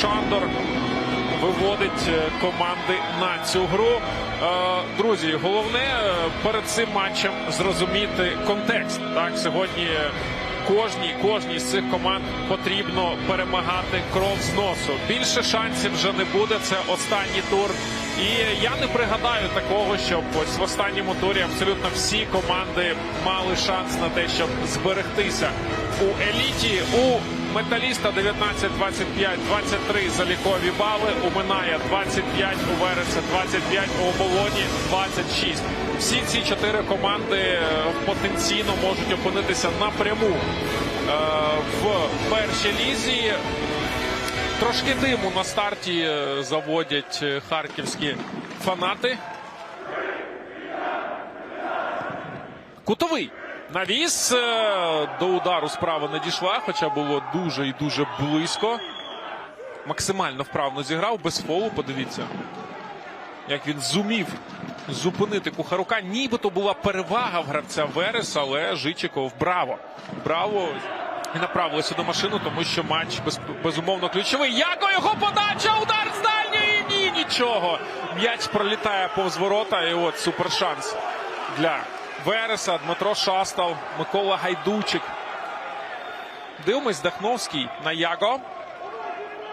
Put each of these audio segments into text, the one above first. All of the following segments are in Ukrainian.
Шандор виводить е, команди на цю гру. Е, Друзі, головне е, перед цим матчем зрозуміти контекст. Так, сьогодні кожній, кожній з цих команд потрібно перемагати кров з носу. Більше шансів вже не буде. Це останній тур. І я не пригадаю такого, щоб ось в останньому турі абсолютно всі команди мали шанс на те, щоб зберегтися у еліті. У металіста 19, 25, 23 залікові бали. У Минає 25, у Вереса 25, у оболоні 26. Всі ці чотири команди е, потенційно можуть опинитися напряму е, в першій лізі. Трошки диму на старті е, заводять харківські фанати. Кутовий. Навіс е, до удару справа не дійшла, хоча було дуже і дуже близько. Максимально вправно зіграв, без фолу, подивіться. Як він зумів зупинити Кухарука. Нібито була перевага в гравця Верес, але Жичиков браво. Браво. І направилися до машини, тому що матч без, безумовно ключовий. Яко його подача! Удар з дальньої! Ні, нічого. М'яч пролітає повз ворота. І от супершанс для Вереса. Дмитро Шастал, Микола Гайдучик. Дивимось, Дахновський на Яго.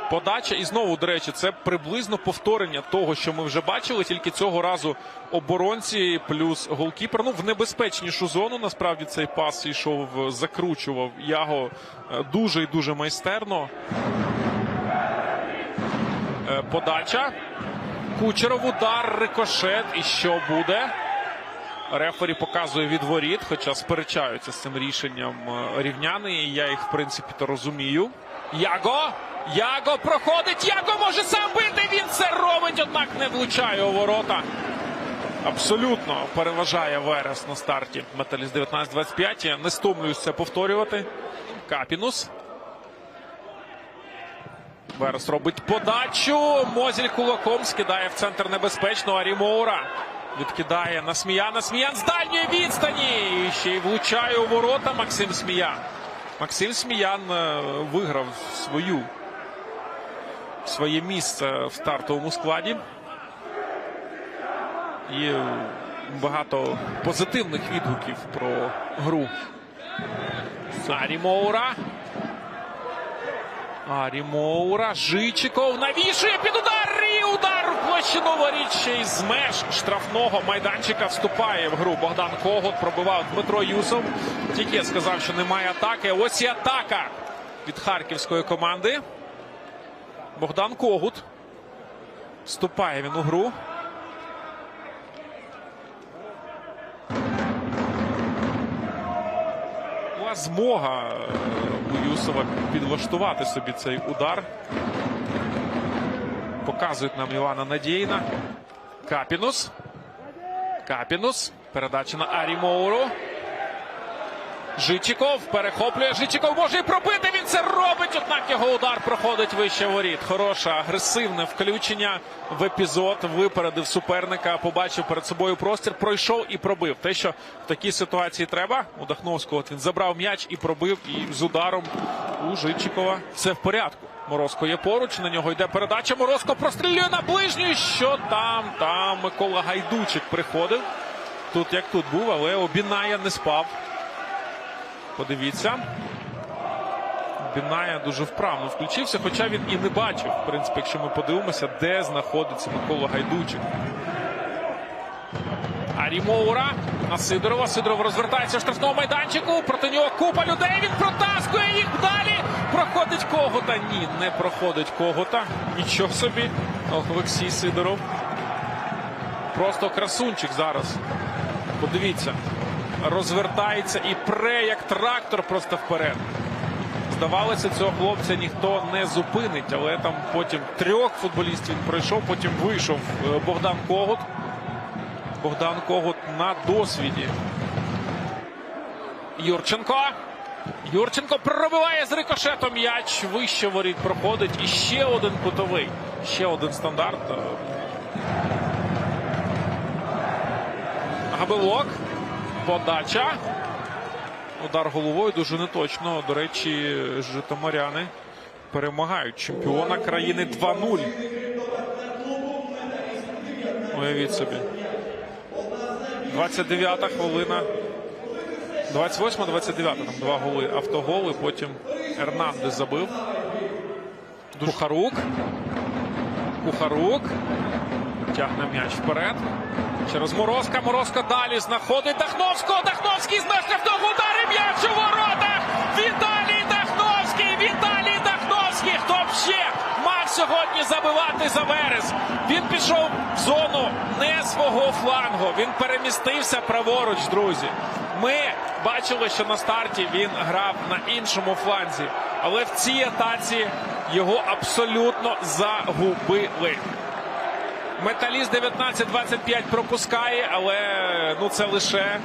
Подача, і знову, до речі, це приблизно повторення того, що ми вже бачили. Тільки цього разу оборонці плюс голкіпер. Ну, в небезпечнішу зону насправді цей пас йшов, закручував Яго е, дуже і дуже майстерно. Е, Подача. Кучеров удар, рикошет. І що буде? Рефері показує відворіт, хоча сперечаються з цим рішенням е, рівняни. І я їх, в принципі, то розумію. Яго! Яго проходить! Яго може сам бити! Він це робить, однак не влучає у ворота. Абсолютно переважає Верес на старті. Металіст 19-25. Я не стомлююсь це повторювати. Капінус. Верес робить подачу. Мозіль кулаком скидає в центр небезпечно. Арімоура відкидає на Сміяна. Сміян з дальньої відстані. І ще й влучає у ворота Максим Сміян. Максим Сміян е, виграв свою своє місце в стартовому складі. І багато позитивних відгуків про гру. Арі Моура. Арі Моура. Жичиков навішує під удар. І удар в площину воріт ще й з меж штрафного майданчика вступає в гру. Богдан Когут пробивав Дмитро Юсов. Тільки я сказав, що немає атаки. Ось і атака від харківської команди. Богдан Когут. Вступає він у гру. Була змога е, у Юсова підлаштувати собі цей удар. Показують нам Івана Надєїна. Капінус. Капінус. Передача на Арі Моуру. Жичиков перехоплює. Жичиков може і пробити. Він це робить. Однак його удар проходить вище воріт. Хороше, агресивне включення в епізод. Випередив суперника. Побачив перед собою простір. Пройшов і пробив. Те, що в такій ситуації треба. У Дахновського от він забрав м'яч і пробив. І з ударом у Жичикова все в порядку. Морозко є поруч. На нього йде передача. Морозко прострілює на ближню. Що там? Там Микола Гайдучик приходив. Тут як тут був, але Обіная не спав. Подивіться. Біная дуже вправно включився, хоча він і не бачив, в принципі, якщо ми подивимося, де знаходиться Микола Гайдучик. Арі Моура на Сидорова. Сидоров розвертається в штрафному майданчику. Проти нього купа людей. Він протаскує їх далі. Проходить когота. Ні, не проходить когота. Нічого собі. Олексій Сидоров. Просто красунчик зараз. Подивіться. Розвертається і пре як трактор просто вперед. Здавалося, цього хлопця ніхто не зупинить, але там потім трьох футболістів пройшов, потім вийшов е, Богдан Когут. Богдан Когут на досвіді. Юрченко. Юрченко пробиває з рикошетом м'яч. Вище воріт проходить. І ще один кутовий. Ще один стандарт. Габелок. Подача. Удар головою дуже неточно. До речі, житомиряни перемагають чемпіона країни 2-0. Уявіть собі. 29-та хвилина. 28 29 там два голи. Автоголи. Потім Ернандес забив. Кухарук. Кухарук. Тягне м'яч вперед. Через Морозка. Морозка далі знаходить Дахновського. Дахновський з штрафного удари м'яч у воротах. Віталій Дахновський. Віталій Дахновський. Хто б ще сьогодні забивати за верес? Він пішов в зону не свого флангу. Він перемістився праворуч, друзі. Ми бачили, що на старті він грав на іншому фланзі, але в цій атаці його абсолютно загубили. Металіст 19-25 пропускає, але ну це лише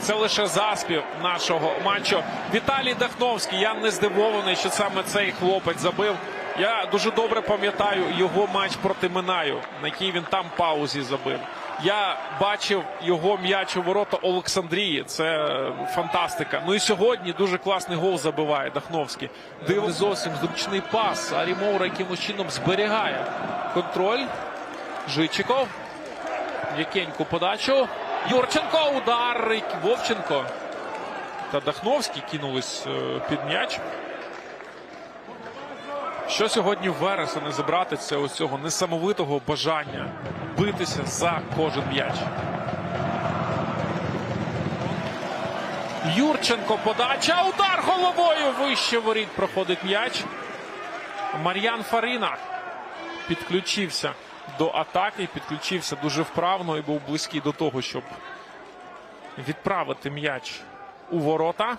це лише заспів нашого матчу. Віталій Дахновський. Я не здивований, що саме цей хлопець забив. Я дуже добре пам'ятаю його матч проти Минаю, на який він там паузі забив. Я бачив його м'яч у ворота Олександрії. Це фантастика. Ну і сьогодні дуже класний гол забиває Дахновський. Див зовсім зручний пас. Арі Моура якимось чином зберігає контроль. Жичиков. М'якеньку подачу. Юрченко. Удар. Вовченко. Та Дахновський кинулись е, під м'яч. Що сьогодні Вереса не забрати це ось цього несамовитого бажання битися за кожен м'яч. Юрченко подача. Удар головою. Вище воріт проходить м'яч. Мар'ян Фарина підключився до атаки, підключився дуже вправно і був близький до того, щоб відправити м'яч у ворота.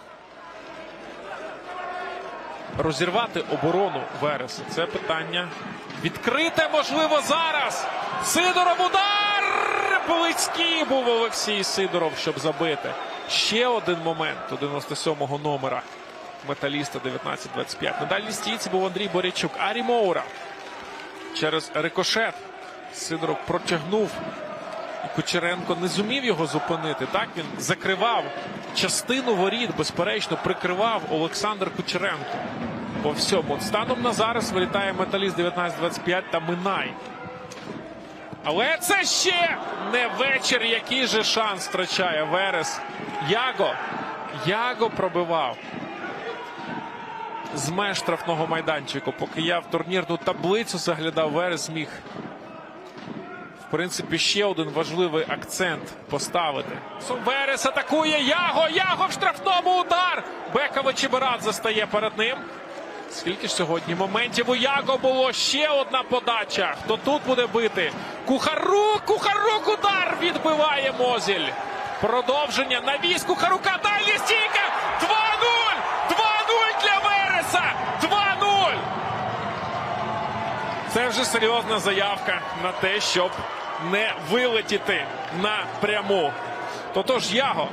Розірвати оборону Вереса. Це питання відкрите, можливо, зараз. Сидоров удар! Близький був Олексій Сидоров, щоб забити. Ще один момент у 97-го номера металіста 19-25. На дальній стійці був Андрій Борячук. Арі Моура. Через рикошет Сидоров протягнув. І Кучеренко не зумів його зупинити. Так він закривав частину воріт, безперечно, прикривав Олександр Кучеренко. По всьому. Станом на зараз вилітає металіст 19-25 та Минай. Але це ще не вечір. Який же шанс втрачає Верес. Яго. Яго пробивав з меж штрафного майданчику. Поки я в турнірну таблицю заглядав, Верес міг принципі, ще один важливий акцент поставити. Верес атакує Яго. Яго в штрафному удар. Бекова Чеберадзе стає перед ним. Скільки ж сьогодні моментів у Яго було ще одна подача. Хто тут буде бити? Кухарук, Кухарук удар відбиває Мозіль. Продовження навіс Кухарука. Далі стійка. 2-0! 2-0 для Вереса! 2-0! Це вже серйозна заявка на те, щоб не вилетіти напряму. Тотож Яго.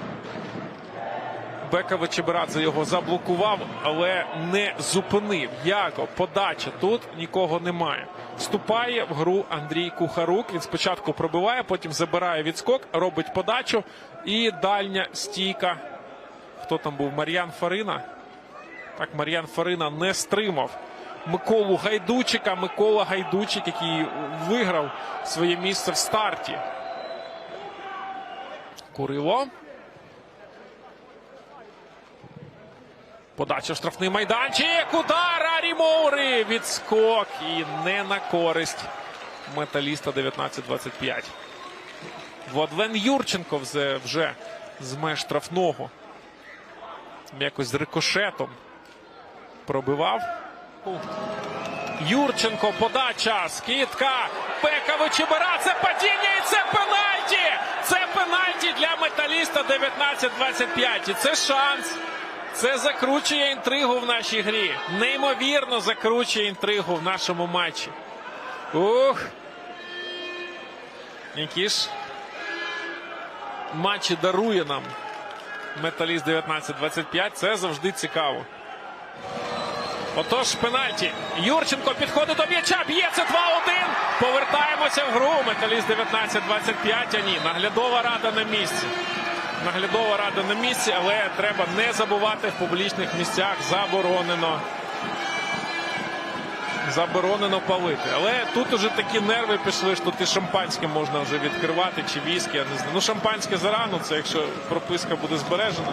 Бекова Чеберадзе його заблокував, але не зупинив. Яго, подача. Тут нікого немає. Вступає в гру Андрій Кухарук. Він спочатку пробиває, потім забирає відскок, робить подачу. І дальня стійка. Хто там був? Мар'ян Фарина. Так, Мар'ян Фарина не стримав Миколу Гайдучика. Микола Гайдучик, який виграв своє місце в старті. Курило. Подача в штрафний майданчик. Удар Арі Моури. Відскок. І не на користь металіста 19-25. Владлен Юрченко вже, з меж штрафного. Якось з рикошетом пробивав. Юрченко, подача, скидка, Пекави Чебера, це падіння і це пенальті! Це пенальті для металіста 19-25. І це шанс. Це закручує інтригу в нашій грі. Неймовірно закручує інтригу в нашому матчі. Ух. Які ж матчі дарує нам металіст 19-25. Це завжди цікаво. Отож, пенальті. Юрченко підходить до м'яча. Б'є це 2-1. Повертаємося в гру. Металіст 19-25. А ні, наглядова рада на місці. Наглядова рада на місці, але треба не забувати в публічних місцях заборонено. Заборонено палити. Але тут уже такі нерви пішли, що тут і шампанське можна вже відкривати, чи віскі, я не знаю. Ну, шампанське зарано, це якщо прописка буде збережена.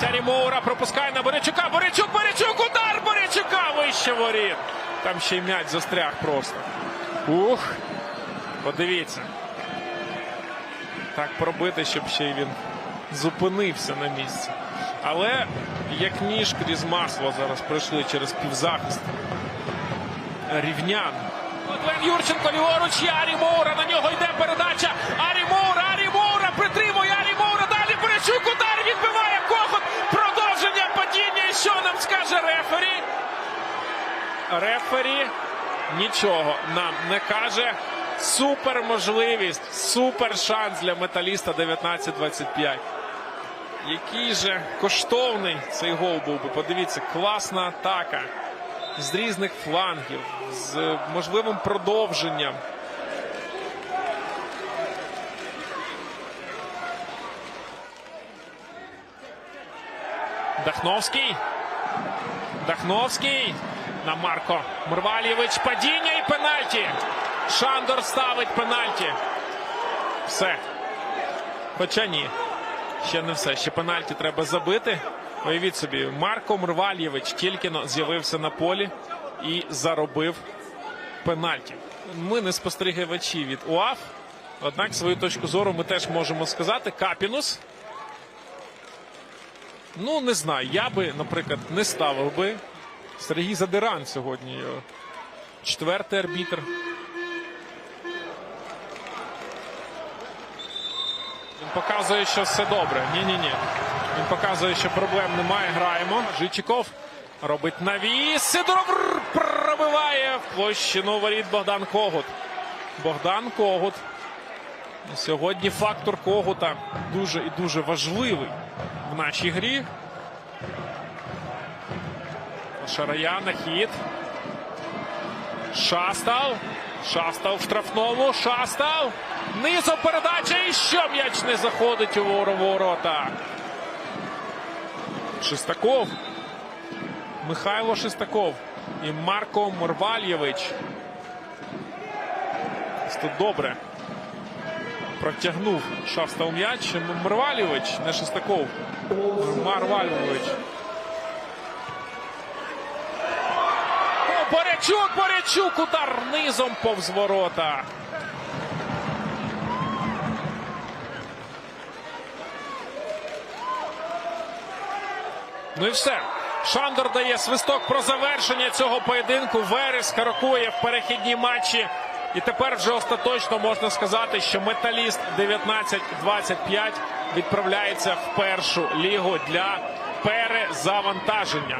Тярі Моура пропускає на Борячука. Борячук, Борячук, удар Борячука вище воріт. Там ще й м'яч застряг просто. Ух. Подивіться. Так пробити, щоб ще й він зупинився на місці. Але як ніж крізь масло зараз пройшли через півзахист. Рівнян. Глен Юрченко ліворуч, є Арі Моура, на нього йде передача. Арі Моура, Арі Моура, притримує Арі Моура, далі Борячук, удар скаже рефері? Рефері нічого нам не каже. Супер можливість, супер шанс для металіста 19-25. Який же коштовний цей гол був би. Подивіться, класна атака з різних флангів, з можливим продовженням. Дахновський. Дахновський на Марко Мрвалєвич. Падіння і пенальті. Шандор ставить пенальті. Все. Хоча ні. Ще не все. Ще пенальті треба забити. Уявіть собі, Марко Мрвальєвич тільки з'явився на полі і заробив пенальті. Ми не спостерігачі від УАФ. Однак свою точку зору ми теж можемо сказати. Капінус. Ну, не знаю. Я би, наприклад, не ставив би. Сергій Задиран сьогодні. е, Четвертий арбітр. Він показує, що все добре. Ні-ні-ні. Він показує, що проблем немає. Граємо. Жичиков робить навіс. Сидоров пробиває в площину воріт Богдан Когут. Богдан Когут. Сьогодні фактор Когута дуже і дуже важливий в нашій грі. Шарая на хід. Шастал. Шастал в штрафному. Шастал. Низом передача. І що м'яч не заходить у ворота. Шестаков. Михайло Шестаков. І Марко Морвальєвич. Тут добре. Протягнув Шастал м'яч. Морвальєвич, не Шестаков. Марвальєвич. О, Борячук, Борячук, удар низом повз ворота. Ну і все. Шандор дає свисток про завершення цього поєдинку. Верес каракує в перехідній матчі. І тепер вже остаточно можна сказати, що металіст 19-25 відправляється в першу лігу для перезавантаження.